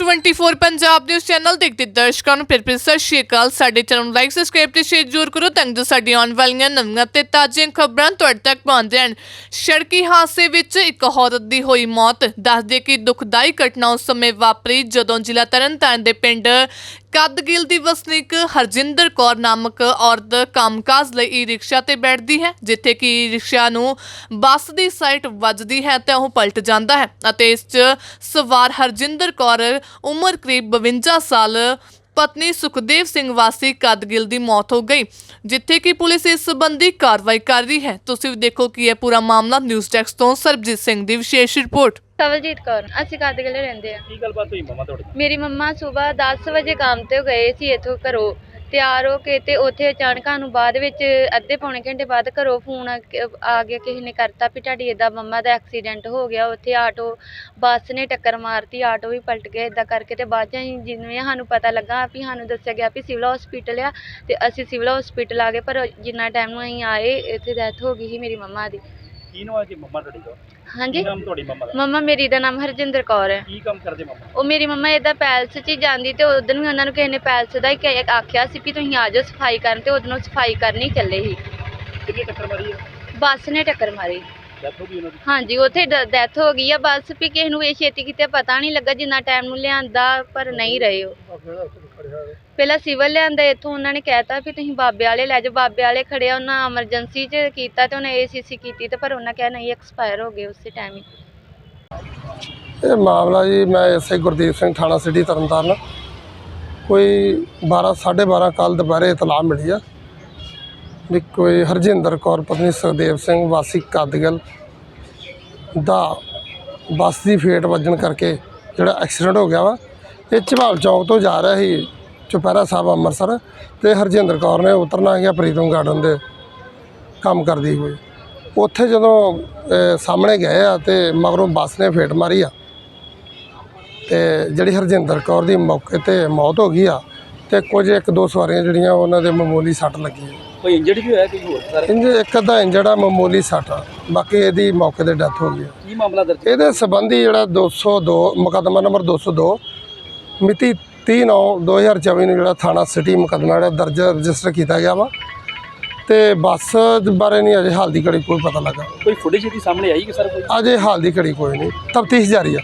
24 Punjab news channel ਦੇਖਦੇ ਦਰਸ਼ਕਾਂ ਨੂੰ ਫਿਰ ਫਿਰ ਸਤਿ ਸ਼੍ਰੀ ਅਕਾਲ। ਸਾਡੇ ਚੈਨਲ ਨੂੰ ਲਾਈਕ ਸਬਸਕ੍ਰਾਈਬ ਤੇ ਸ਼ੇਅਰ ਜ਼ਰੂਰ ਕਰੋ ਤਾਂ ਜੋ ਸਾਡੀਆਂ ਆਉਣ ਵਾਲੀਆਂ ਨਵੀਆਂ ਤੇ ਤਾਜ਼ੀਆਂ ਖਬਰਾਂ ਤੁਹਾਡੇ ਤੱਕ ਪਹੁੰਚ ਜਾਣ। ਸੜਕੀ ਹਾਦਸੇ ਵਿੱਚ ਇੱਕ ਔਰਤ ਦੀ ਹੋਈ ਮੌਤ। ਦੱਸਦੇ ਕਿ ਦੁਖਦਾਈ ਘਟਨਾ ਉਸ ਸਮੇਂ ਵਾਪਰੀ ਜਦੋਂ ਜ਼ਿਲ੍ਹਾ ਤਰਨਤਾਰਨ ਦੇ ਪਿੰਡ ਕੱਦ ਗਿੱਲ ਦੀ ਵਸਨੀਕ ਹਰਜਿੰਦਰ ਕੌਰ ਨਾਮਕ ਔਰਤ ਕੰਮਕਾਜ ਲਈ ਈ ਰਿਕਸ਼ਾ ਤੇ ਬੈਠਦੀ ਹੈ, ਜਿੱਥੇ ਕਿ ਈ ਰਿਕਸ਼ਾ ਨੂੰ ਬੱਸ ਦੀ ਸਾਈਟ ਵੱਜਦੀ ਹੈ ਤਾਂ ਉਹ ਪਲਟ ਜਾਂਦਾ ਹੈ ਅਤੇ ਇਸ 'ਚ ਸਵਾਰ ਹਰਜਿੰਦਰ ਕੌਰ ਉਮਰ ਕਰੀਬ 52 ਸਾਲ, ਪਤਨੀ ਸੁਖਦੇਵ ਸਿੰਘ ਵਾਸੀ ਕਦਗਿਲ ਦੀ ਮੌਤ ਹੋ ਗਈ, ਜਿੱਥੇ ਕਿ ਪੁਲਿਸ ਇਸ ਸੰਬੰਧੀ ਕਾਰਵਾਈ ਕਰ ਰਹੀ ਹੈ। ਤੁਸੀਂ ਵੀ ਦੇਖੋ ਕਿ ਇਹ ਪੂਰਾ ਮਾਮਲਾ ਨਿਊਜ਼ ਟੈਕਸ ਤੋਂ ਸਰਬਜੀਤ ਸਿੰਘ ਦੀ ਵਿਸ਼ੇਸ਼ ਰਿਪੋਰਟ। ਕਵਲਜੀਤ ਕੌਰ ਅਸੀਂ ਕਾਦਗਲੇ ਰਹਿੰਦੇ ਆ ਕੀ ਗੱਲਬਾਤ ਹੋਈ ਮਮਾ ਤੁਹਾਡੀ ਮੇਰੀ ਮੰਮਾ ਸਵੇਰ 10 ਵਜੇ ਕੰਮ ਤੇ ਗਏ ਸੀ ਇੱਥੋਂ ਘਰੋਂ। ਤਿਆਰ ਹੋ ਕੇ ਤੇ ਉੱਥੇ ਅਚਾਨਕ ਸਾਨੂੰ ਬਾਅਦ ਵਿੱਚ ਅੱਧੇ ਪੌਣੇ ਘੰਟੇ ਬਾਅਦ ਘਰੋਂ ਫੋਨ ਆ ਕੇ- ਆ ਗਿਆ ਕਿਸੇ ਨੇ ਕਰਤਾ ਵੀ ਤੁਹਾਡੀ ਏਦਾਂ ਮੰਮਾ ਦਾ ਐਕਸੀਡੈਂਟ ਹੋ ਗਿਆ ਉੱਥੇ ਆਟੋ ਬੱਸ ਨੇ ਟੱਕਰ ਮਾਰਤੀ ਆਟੋ ਵੀ ਪਲਟ ਗਿਆ ਏਦਾਂ ਕਰਕੇ ਤੇ ਬਾਅਦ ਚ ਅਸੀਂ ਜਿਵੇਂ ਸਾਨੂੰ ਪਤਾ ਲੱਗਾ ਵੀ ਸਾਨੂੰ ਦੱਸਿਆ ਗਿਆ ਵੀ ਸਿਵਲ ਹਸਪੀਟਲ ਆ ਤੇ ਅਸੀਂ ਸਿਵਲ ਹਸਪੀਟਲ ਆ ਗਏ ਪਰ ਜਿੰਨਾ ਟਾਈਮ ਨੂੰ ਅਸੀਂ ਆਏ ਇੱਥੇ ਡੈਥ ਹੋ ਗਈ ਸੀ ਮੇਰੀ ਮੰਮਾ ਦੀ। ਕੀ ਨਾਮ ਹੈ ਜੀ? ਮਮਾ ਤੁਹਾਡੀ ਦਾ? ਹਾਂਜੀ। ਕੀ ਨਾਮ ਤੁਹਾਡੀ ਮਮਾ ਦਾ? ਮੰਮਾ ਮੇਰੀ ਦਾ ਨਾਮ ਹਰਜਿੰਦਰ ਕੌਰ ਹੈ। ਕੀ ਕੰਮ ਕਰਦੇ ਮਮਾ? ਉਹ ਮੇਰੀ ਮੰਮਾ ਇਹਦਾ ਪੈਲਸ 'ਚ ਹੀ ਜਾਂਦੀ ਤੇ ਉਦੋਂ ਵੀ ਉਹਨਾਂ ਨੂੰ ਕਿਸੇ ਨੇ ਪੈਲਸ ਦਾ ਹੀ ਕਹਿ- ਆਖਿਆ ਸੀ ਵੀ ਤੁਸੀਂ ਆ ਜਾਓ ਸਫ਼ਾਈ ਕਰਨ ਤੇ ਉਦੋਂ ਸਫ਼ਾਈ ਕਰਨੀ ਚੱਲੇ ਸੀ। ਕਿੰਨੀ ਟੱਕਰ ਮਾਰੀ ਹੈ? ਬੱਸ ਨੇ ਟੱਕਰ ਮਾਰੀ। ਡੈਥ ਹੋ ਗਈ ਉਹਨਾਂ ਦੀ? ਹਾਂਜੀ ਉੱਥੇ ਡੈਥ ਹੋ ਗਈ ਆ। ਬੱਸ ਵੀ ਕਿਸੇ ਨੂੰ ਇਹ ਛੇਤੀ ਕਿਤੇ ਪਤਾ ਨਹੀਂ ਲੱਗਾ ਜਿੰਨਾ ਟਾਈਮ ਨੂੰ ਲਿਆਂਦਾ ਪਰ ਨਹੀਂ ਰਹੇ ਉਹ। ਪਹਿਲਾਂ ਸਿਵਲ ਲਿਆਂਦਾ, ਇੱਥੋਂ ਉਹਨਾਂ ਨੇ ਕਹਿਤਾ ਵੀ ਤੁਸੀਂ ਬਾਬੇ ਵਾਲੇ ਲੈ ਜਾਓ। ਬਾਬੇ ਵਾਲੇ ਖੜੇ ਆ, ਉਹਨਾਂ ਐਮਰਜੈਂਸੀ 'ਚ ਕੀਤਾ ਤੇ ਉਹਨੇ ਏਸੀਸੀ ਕੀਤੀ ਤੇ ਪਰ ਉਹਨਾਂ ਕਿਹਾ ਨਹੀਂ ਐਕਸਪਾਇਰ ਹੋ ਗਏ ਉਸੇ ਟਾਈਮ ਹੀ। ਇਹ ਮਾਮਲਾ ਜੀ, ਮੈਂ ਐਸਆਈ ਗੁਰਦੀਪ ਸਿੰਘ ਥਾਣਾ ਸਿਟੀ ਤਰਨਤਾਰਨ। ਕੋਈ 12 12:30 ਕੱਲ ਦੁਪਹਿਰੇ ਇਤਲਾਹ ਮਿਲੀ ਆ ਵੀ ਕੋਈ ਹਰਜਿੰਦਰ ਕੌਰ, ਪਤਨੀ ਸੁਖਦੇਵ ਸਿੰਘ, ਵਾਸੀ ਕਾਦਗਲ ਦਾ ਬੱਸ ਦੀ ਫੇਟ ਵੱਜਣ ਕਰਕੇ ਜਿਹੜਾ ਐਕਸੀਡੈਂਟ ਹੋ ਗਿਆ ਵਾ, ਇਹ ਝਬਾਲ ਚੌਕ ਤੋਂ ਜਾ ਰਿਹਾ ਸੀ। ਚੁਪਹਿਰਾ ਸਾਹਿਬ ਅੰਮ੍ਰਿਤਸਰ ਤੇ ਹਰਜਿੰਦਰ ਕੌਰ ਨੇ ਉਤਰਨਾ ਗਿਆ ਪ੍ਰੀਤਮ ਗਾਰਡਨ ਦੇ ਕੰਮ ਕਰਦੀ ਹੋਈ। ਉੱਥੇ ਜਦੋਂ ਸਾਹਮਣੇ ਗਏ ਆ ਤੇ ਮਗਰੋਂ ਬੱਸ ਨੇ ਫੇਟ ਮਾਰੀ ਆ। ਤੇ ਜਿਹੜੀ ਹਰਜਿੰਦਰ ਕੌਰ ਦੀ ਮੌਕੇ ਤੇ ਮੌਤ ਹੋ ਗਈ ਆ ਤੇ ਕੁਝ ਇੱਕ ਦੋ ਸਵਾਰੀਆਂ ਜਿਹੜੀਆਂ ਉਹਨਾਂ ਦੇ ਮਾਮੂਲੀ ਸੱਟ ਲੱਗੀ ਆ। ਕੋਈ ਇੰਜਰਡ ਵੀ ਹੋਇਆ ਕੋਈ ਹੋਰ ਸਰ? ਇੰਜ ਇੱਕ ਅੱਧਾ ਇੰਜੜਾ ਮਾਮੂਲੀ ਸੱਟ ਆ। ਬਾਕੀ ਇਹਦੀ ਮੌਕੇ ਤੇ ਡੈਥ ਹੋ ਗਈ ਆ। ਕੀ ਮਾਮਲਾ ਦਰਜ? ਇਹਦੇ ਸੰਬੰਧੀ ਜਿਹੜਾ 202 ਮੁਕੱਦਮਾ ਨੰਬਰ 202 ਮਿਤੀ 30 9 2024 ਨੂੰ ਜਿਹੜਾ ਥਾਣਾ ਸਿਟੀ ਮੁਕੱਦਮਾ ਜਿਹੜਾ ਦਰਜ ਰਜਿਸਟਰ ਕੀਤਾ ਗਿਆ ਵਾ। ਤੇ ਬੱਸ ਬਾਰੇ ਨਹੀਂ ਅਜੇ ਹਾਲ ਦੀ ਘੜੀ ਕੋਈ ਪਤਾ ਲੱਗਾ। ਕੋਈ ਫੁਟੇਜ ਦੀ ਸਾਹਮਣੇ ਆਈ ਕਿ ਸਰ ਕੋਈ? ਅਜੇ ਹਾਲ ਦੀ ਘੜੀ ਕੋਈ ਨਹੀਂ। ਤਫਤੀਸ਼ ਜਾਰੀ ਆ।